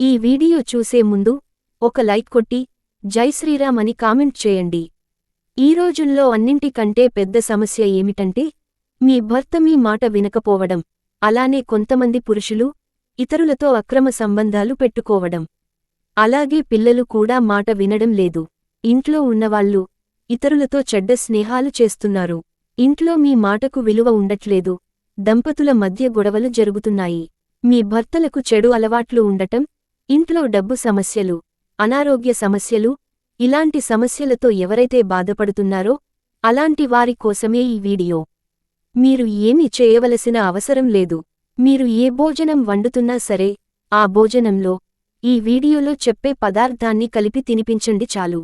ఈ వీడియో చూసే ముందు ఒక లైక్ కొట్టి జై శ్రీరామ్ అని కామెంట్ చేయండి. ఈ రోజుల్లో అన్నింటికంటే పెద్ద సమస్య ఏమిటంటే మీ భర్త మీ మాట వినకపోవడం అలానే కొంతమంది పురుషులు ఇతరులతో అక్రమ సంబంధాలు పెట్టుకోవడం. అలాగే పిల్లలు కూడా మాట వినడం లేదు. ఇంట్లో ఉన్నవాళ్ళు ఇతరులతో చెడ్డ స్నేహాలు చేస్తున్నారు. ఇంట్లో మీ మాటకు విలువ ఉండట్లేదు. దంపతుల మధ్య గొడవలు జరుగుతున్నాయి. మీ భర్తలకు చెడు అలవాట్లు ఉండటం ఇంట్లో డబ్బు సమస్యలు అనారోగ్య సమస్యలు ఇలాంటి సమస్యలతో ఎవరైతే బాధపడుతున్నారో అలాంటి వారి కోసమే ఈ వీడియో. మీరు ఏమి చేయవలసిన అవసరం లేదు. మీరు ఏ భోజనం వండుతున్నా సరే ఆ భోజనంలో ఈ వీడియోలో చెప్పే పదార్థాన్ని కలిపి తినిపించండి చాలు.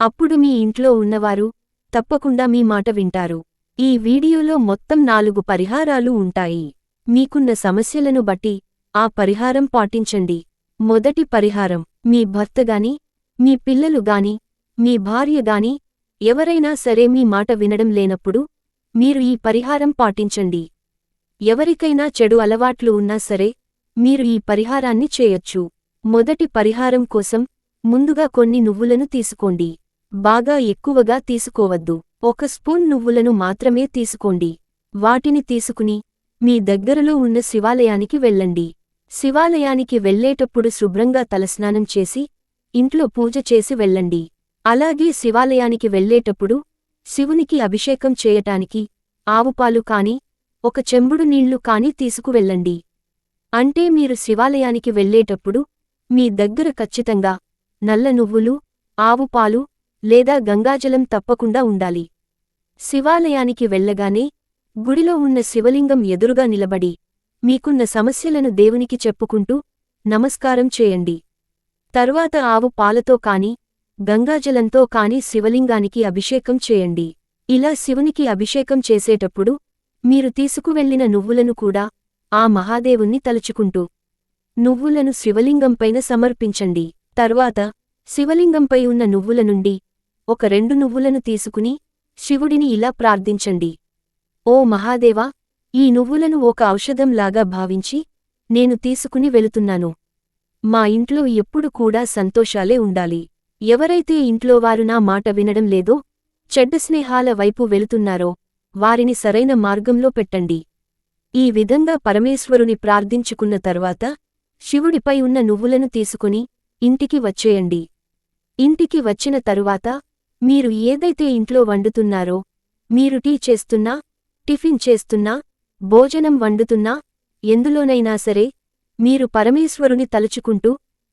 అప్పుడు మీ ఇంట్లో ఉన్నవారు తప్పకుండా మీ మాట వింటారు. ఈ వీడియోలో మొత్తం నాలుగు పరిహారాలు ఉంటాయి. మీకున్న సమస్యలను బట్టి ఆ పరిహారం పాటించండి. మొదటి పరిహారం. మీ భర్త గాని మీ పిల్లలు గాని మీ భార్య గాని ఎవరైనా సరే మీ మాట వినడం లేనప్పుడు మీరు ఈ పరిహారం పాటించండి. ఎవరికైనా చెడు అలవాట్లు ఉన్నా సరే మీరు ఈ పరిహారాన్ని చేయొచ్చు. మొదటి పరిహారం కోసం ముందుగా కొన్ని నువ్వులను తీసుకోండి. బాగా ఎక్కువగా తీసుకోవద్దు. ఒక స్పూన్ నువ్వులను మాత్రమే తీసుకోండి. వాటిని తీసుకుని మీ దగ్గరలో ఉన్న శివాలయానికి వెళ్ళండి. శివాలయానికి వెళ్ళేటప్పుడు శుభ్రంగా తలస్నానం చేసి ఇంట్లో పూజ చేసి వెళ్ళండి. అలాగే శివాలయానికి వెళ్ళేటప్పుడు శివునికి అభిషేకం చేయటానికి ఆవుపాలు కాని ఒక చెంబుడు నీళ్ళు కాని తీసుకువెళ్ళండి. అంటే మీరు శివాలయానికి వెళ్ళేటప్పుడు మీ దగ్గర ఖచ్చితంగా నల్ల నువ్వులు ఆవుపాలు లేదా గంగాజలం తప్పకుండా ఉండాలి. శివాలయానికి వెళ్ళగానే గుడిలో ఉన్న శివలింగం ఎదురుగా నిలబడి మీకున్న సమస్యలను దేవునికి చెప్పుకుంటూ నమస్కారం చేయండి. తర్వాత ఆవు పాలతో కాని గంగాజలంతో కాని శివలింగానికి అభిషేకం చేయండి. ఇలా శివునికి అభిషేకం చేసేటప్పుడు మీరు తీసుకువెళ్ళిన నువ్వులను కూడా ఆ మహాదేవుణ్ణి తలుచుకుంటూ నువ్వులను శివలింగంపైన సమర్పించండి. తర్వాత శివలింగంపై ఉన్న నువ్వుల నుండి ఒక రెండు నువ్వులను తీసుకుని శివుడిని ఇలా ప్రార్థించండి. ఓ మహాదేవా ఈ నువ్వులను ఒక ఔషధంలాగా భావించి నేను తీసుకుని వెళుతున్నాను. మా ఇంట్లో ఎప్పుడు కూడా సంతోషాలే ఉండాలి. ఎవరైతే ఇంట్లో వారు నా మాట వినడం లేదో చెడ్డ స్నేహాల వైపు వెళుతున్నారో వారిని సరైన మార్గంలో పెట్టండి. ఈ విధంగా పరమేశ్వరుని ప్రార్థించుకున్న తర్వాత శివుడిపై ఉన్న నువ్వులను తీసుకుని ఇంటికి వచ్చేయండి. ఇంటికి వచ్చిన తరువాత మీరు ఏదైతే ఇంట్లో వండుతున్నారో మీరు టీ చేస్తున్నా టిఫిన్ చేస్తున్నా భోజనం వండుతున్నా ఎందులోనైనా సరే మీరు పరమేశ్వరుని తలుచుకుంటూ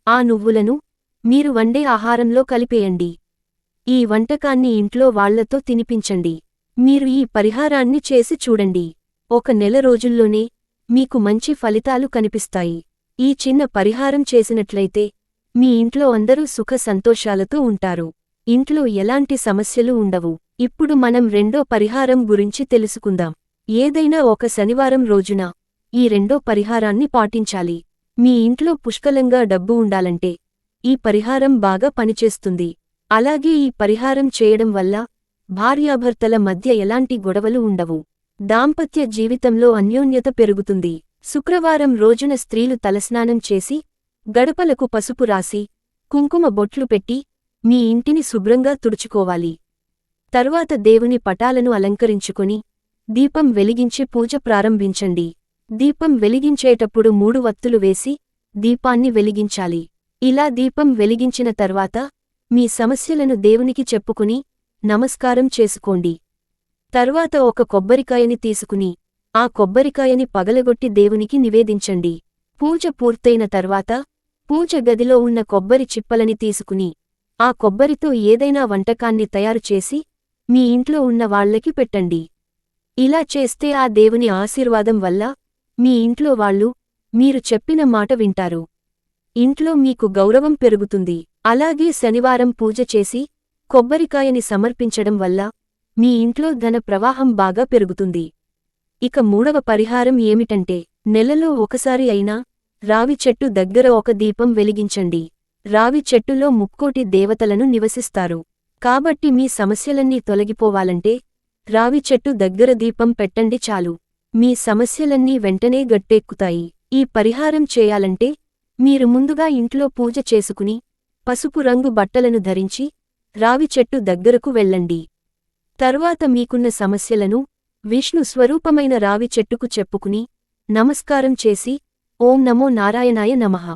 ఆ నువ్వులను మీరు వండే ఆహారంలో కలిపేయండి. ఈ వంటకాన్ని ఇంట్లో వాళ్ళతో తినిపించండి. మీరు ఈ పరిహారాన్ని చేసి చూడండి. ఒక నెల రోజుల్లోనే మీకు మంచి ఫలితాలు కనిపిస్తాయి. ఈ చిన్న పరిహారం చేసినట్లయితే మీ ఇంట్లో అందరూ సుఖ సంతోషాలతో ఉంటారు. ఇంట్లో ఎలాంటి సమస్యలు ఉండవు. ఇప్పుడు మనం రెండో పరిహారం గురించి తెలుసుకుందాం. ఏదైనా ఒక శనివారం రోజున ఈ రెండో పరిహారాన్ని పాటించాలి. మీ ఇంట్లో పుష్కలంగా డబ్బు ఉండాలంటే ఈ పరిహారం బాగా పనిచేస్తుంది. అలాగే ఈ పరిహారం చేయడం వల్ల భార్యాభర్తల మధ్య ఎలాంటి గొడవలు ఉండవు. దాంపత్య జీవితంలో అన్యోన్యత పెరుగుతుంది. శుక్రవారం రోజున స్త్రీలు తలస్నానం చేసి గడపలకు పసుపు రాసి కుంకుమ బొట్లు పెట్టి మీ ఇంటిని శుభ్రంగా తుడుచుకోవాలి. తరువాత దేవుని పటాలను అలంకరించుకుని దీపం వెలిగించి పూజ ప్రారంభించండి. దీపం వెలిగించేటప్పుడు మూడు వత్తులు వేసి దీపాన్ని వెలిగించాలి. ఇలా దీపం వెలిగించిన తర్వాత మీ సమస్యలను దేవునికి చెప్పుకుని నమస్కారం చేసుకోండి. తర్వాత ఒక కొబ్బరికాయని తీసుకుని ఆ కొబ్బరికాయని పగలగొట్టి దేవునికి నివేదించండి. పూజ పూర్తయిన తర్వాత పూజ గదిలో ఉన్న కొబ్బరి చిప్పలని తీసుకుని ఆ కొబ్బరితో ఏదైనా వంటకాన్ని తయారుచేసి మీ ఇంట్లో ఉన్న వాళ్ళకి పెట్టండి. ఇలా చేస్తే ఆ దేవుని ఆశీర్వాదం వల్ల మీ ఇంట్లో వాళ్ళు మీరు చెప్పిన మాట వింటారు. ఇంట్లో మీకు గౌరవం పెరుగుతుంది. అలాగే శనివారం పూజ చేసి కొబ్బరికాయని సమర్పించడం వల్ల మీ ఇంట్లో ధన ప్రవాహం బాగా పెరుగుతుంది. ఇక మూడవ పరిహారం ఏమిటంటే నెలలో ఒకసారి అయినా రావి చెట్టు దగ్గర ఒక దీపం వెలిగించండి. రావి చెట్టులో ముక్కోటి దేవతలను నివసిస్తారు. కాబట్టి మీ సమస్యలన్నీ తొలగిపోవాలంటే రావి చెట్టు దగ్గర దీపం పెట్టండి చాలు. మీ సమస్యలన్నీ వెంటనే గట్టెక్కుతాయి. ఈ పరిహారం చేయాలంటే మీరు ముందుగా ఇంట్లో పూజ చేసుకుని పసుపు రంగు బట్టలను ధరించి రావి చెట్టు దగ్గరకు వెళ్ళండి. తర్వాత మీకున్న సమస్యలను విష్ణు స్వరూపమైన రావి చెట్టుకు చెప్పుకుని నమస్కారం చేసి ఓం నమో నారాయణాయ నమః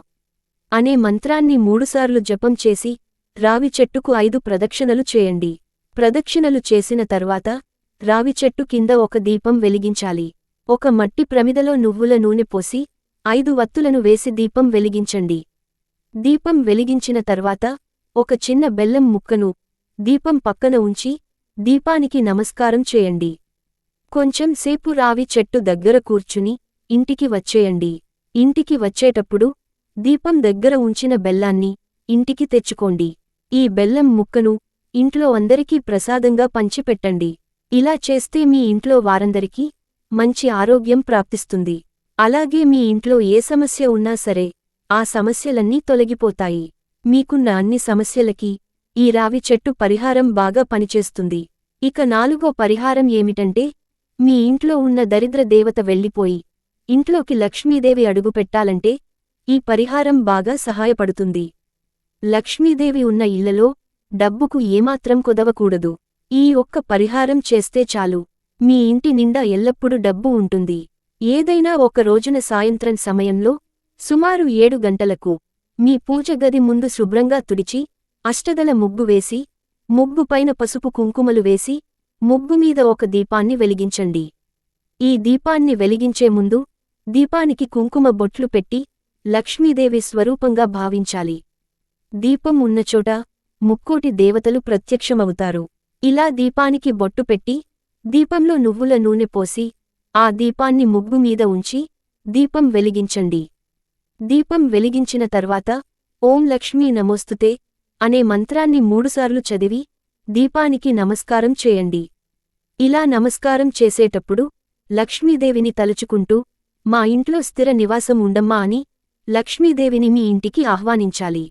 అనే మంత్రాన్ని మూడుసార్లు జపం చేసి రావి చెట్టుకు ఐదు ప్రదక్షిణలు చేయండి. ప్రదక్షిణలు చేసిన తర్వాత రావి చెట్టు కింద ఒక దీపం వెలిగించాలి. ఒక మట్టి ప్రమిదలో నువ్వుల నూనె పోసి ఐదు వత్తులను వేసి దీపం వెలిగించండి. దీపం వెలిగించిన తర్వాత ఒక చిన్న బెల్లం ముక్కను దీపం పక్కన ఉంచి దీపానికి నమస్కారం చేయండి. కొంచెం సేపు రావి చెట్టు దగ్గర కూర్చుని ఇంటికి వచ్చేయండి. ఇంటికి వచ్చేటప్పుడు దీపం దగ్గర ఉంచిన బెల్లాన్ని ఇంటికి తెచ్చుకోండి. ఈ బెల్లం ముక్కను ఇంట్లో అందరికీ ప్రసాదంగా పంచిపెట్టండి. ఇలా చేస్తే మీ ఇంట్లో వారందరికీ మంచి ఆరోగ్యం ప్రాప్తిస్తుంది. అలాగే మీ ఇంట్లో ఏ సమస్య ఉన్నా సరే ఆ సమస్యలన్నీ తొలగిపోతాయి. మీకున్న అన్ని సమస్యలకి ఈ రావి చెట్టు పరిహారం బాగా పనిచేస్తుంది. ఇక నాలుగో పరిహారం ఏమిటంటే మీ ఇంట్లో ఉన్న దరిద్ర దేవత వెళ్ళిపోయి ఇంట్లోకి లక్ష్మీదేవి అడుగుపెట్టాలంటే ఈ పరిహారం బాగా సహాయపడుతుంది. లక్ష్మీదేవి ఉన్న ఇళ్ళలో డబ్బుకు ఏమాత్రం కుదవకూడదు. ఈ ఒక్క పరిహారం చేస్తే చాలు. మీ ఇంటి నిండా ఎల్లప్పుడూ డబ్బు ఉంటుంది. ఏదైనా ఒక రోజున సాయంత్రం సమయంలో సుమారు ఏడు గంటలకు మీ పూజ గది ముందు శుభ్రంగా తుడిచి అష్టదల ముగ్గు వేసి ముగ్గుపైన పసుపు కుంకుమలు వేసి ముగ్గుమీద ఒక దీపాన్ని వెలిగించండి. ఈ దీపాన్ని వెలిగించే ముందు దీపానికి కుంకుమ బొట్లు పెట్టి లక్ష్మీదేవి స్వరూపంగా భావించాలి. దీపం ఉన్నచోట ముక్కోటి దేవతలు ప్రత్యక్షమవుతారు. ఇలా దీపానికి బొట్టు పెట్టి దీపంలో నువ్వుల నూనె పోసి ఆ దీపాన్ని ముగ్గు మీద ఉంచి దీపం వెలిగించండి. దీపం వెలిగించిన తర్వాత ఓం లక్ష్మీ నమోస్తుతే అనే మంత్రాన్ని మూడుసార్లు చదివి దీపానికి నమస్కారం చేయండి. ఇలా నమస్కారం చేసేటప్పుడు లక్ష్మీదేవిని తలుచుకుంటూ మా ఇంట్లో స్థిర నివాసం ఉండమ్మా అని లక్ష్మీదేవిని మీ ఇంటికి ఆహ్వానించాలి.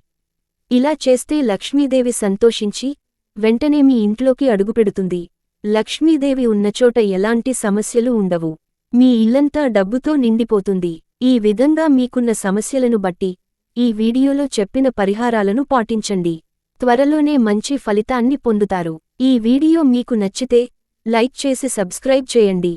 ఇలా చేస్తే లక్ష్మీదేవి సంతోషించి వెంటనే మీ ఇంట్లోకి అడుగుపెడుతుంది. లక్ష్మీదేవి ఉన్నచోట ఎలాంటి సమస్యలు ఉండవు. మీ ఇల్లంతా డబ్బుతో నిండిపోతుంది. ఈ విధంగా మీకున్న సమస్యలను బట్టి ఈ వీడియోలో చెప్పిన పరిహారాలను పాటించండి. త్వరలోనే మంచి ఫలితాన్ని పొందుతారు. ఈ వీడియో మీకు నచ్చితే లైక్ చేసి సబ్స్క్రైబ్ చేయండి.